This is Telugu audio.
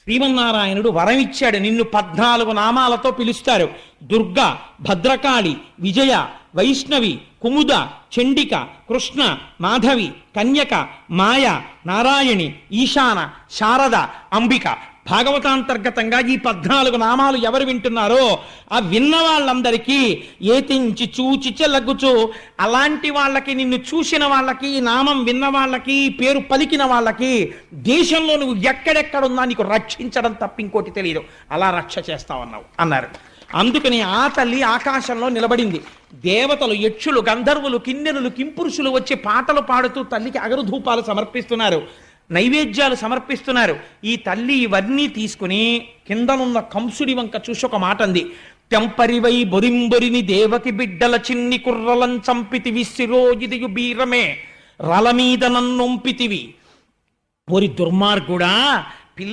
శ్రీమన్నారాయణుడు వరమిచ్చాడు. నిన్ను పద్నాలుగు నామాలతో పిలుస్తారు. దుర్గ భద్రకాళి విజయ వైష్ణవి కుముద చండిక కృష్ణ మాధవి కన్యక మాయ నారాయణి ఈశాన శారద అంబిక భాగవతాంతర్గతంగా ఈ పద్నాలుగు నామాలు ఎవరు వింటున్నారో ఆ విన్న వాళ్ళందరికీ ఏతించి చూచి చెలగుచు అలాంటి వాళ్ళకి నిన్ను చూసిన వాళ్ళకి నామం విన్న వాళ్ళకి పేరు పలికిన వాళ్ళకి దేశంలో నువ్వు ఎక్కడెక్కడున్నా నీకు రక్షించడం తప్ప ఇంకోటి తెలియదు అలా రక్ష చేస్తావన్నావు అన్నారు. అందుకని ఆ తల్లి ఆకాశంలో నిలబడింది. దేవతలు యక్షులు గంధర్వులు కిన్నెరులు కింపురుషులు వచ్చి పాటలు పాడుతూ తల్లికి అగరుధూపాలు సమర్పిస్తున్నారు. నైవేద్యాలు సమర్పిస్తున్నారు. ఈ తల్లి ఇవన్నీ తీసుకుని కిందనున్న కంసుడి వంక చూసి ఒక మాట అంది. తెంపరివై బొరింబొరిని దేవకి బిడ్డల చిన్ని కుర్రలం చంపితివి శిరోజిదియు బీరమే. రలమీద నన్నొంపితివి ఓరి దుర్మార్గుడా